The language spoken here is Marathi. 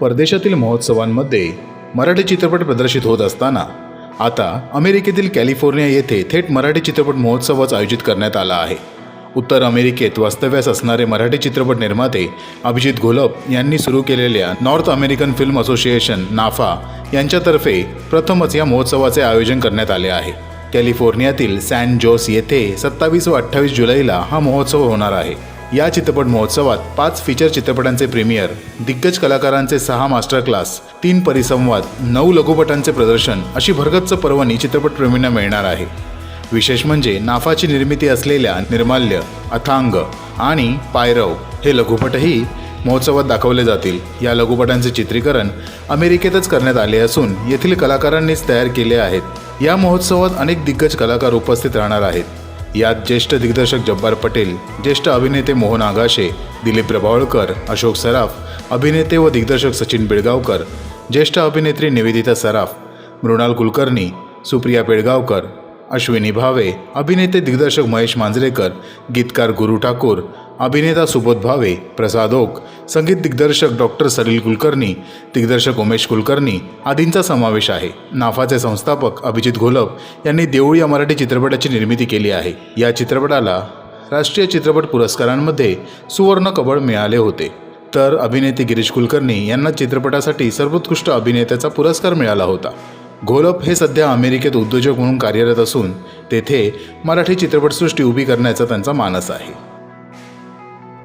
परदेशातील महोत्सवांमध्ये मराठी चित्रपट प्रदर्शित होत असताना आता अमेरिकेतील कॅलिफोर्निया येथे थेट मराठी चित्रपट महोत्सवच आयोजित करण्यात आला आहे. उत्तर अमेरिकेत वास्तव्यास असणारे मराठी चित्रपट निर्माते अभिजित घोलप यांनी सुरू केलेल्या नॉर्थ अमेरिकन फिल्म असोसिएशन नाफा यांच्यातर्फे प्रथमच या महोत्सवाचे आयोजन करण्यात आले आहे. कॅलिफोर्नियातील सॅन जोस येथे सत्तावीस व अठ्ठावीस जुलैला हा महोत्सव होणार आहे. या चित्रपट महोत्सवात पाच फीचर चित्रपटांचे प्रीमियर दिग्गज कलाकारांचे सहा मास्टर क्लास तीन परिसंवाद नऊ लघुपटांचे प्रदर्शन अशी भरगच्च पर्वणी चित्रपटप्रेमींना मिळणार आहे. विशेष म्हणजे नाफाची निर्मिती असलेल्या निर्माल्य अथांग आणि पायरव हे लघुपटही महोत्सवात दाखवले जातील. या लघुपटांचे चित्रीकरण अमेरिकेतच करण्यात आले असून येथील कलाकारांनीच तयार केले आहेत. या महोत्सवात अनेक दिग्गज कलाकार उपस्थित राहणार आहेत. यात ज्येष्ठ दिग्दर्शक जब्बार पटेल ज्येष्ठ अभिनेते मोहन आगाशे दिलीप प्रभावळकर अशोक सराफ अभिनेते व दिग्दर्शक सचिन बेळगावकर ज्येष्ठ अभिनेत्री निवेदिता सराफ मृणाल कुलकर्णी सुप्रिया बेळगावकर अश्विनी भावे अभिनेते दिग्दर्शक महेश मांजरेकर गीतकार गुरु ठाकूर अभिनेता सुबोध भावे प्रसाद ओक संगीत दिग्दर्शक डॉक्टर सलील कुलकर्णी दिग्दर्शक उमेश कुलकर्णी आदींचा समावेश आहे. नाफाचे संस्थापक अभिजित घोलप यांनी देऊळ या मराठी चित्रपटाची निर्मिती केली आहे. या चित्रपटाला राष्ट्रीय चित्रपट पुरस्कारांमध्ये सुवर्ण कबळ मिळाले होते. तर अभिनेते गिरीश कुलकर्णी यांना चित्रपटासाठी सर्वोत्कृष्ट अभिनेत्याचा पुरस्कार मिळाला होता. घोलप हे सध्या अमेरिकेत उद्योजक म्हणून कार्यरत असून तेथे मराठी चित्रपटसृष्टी उभी करण्याचा त्यांचा मानस आहे.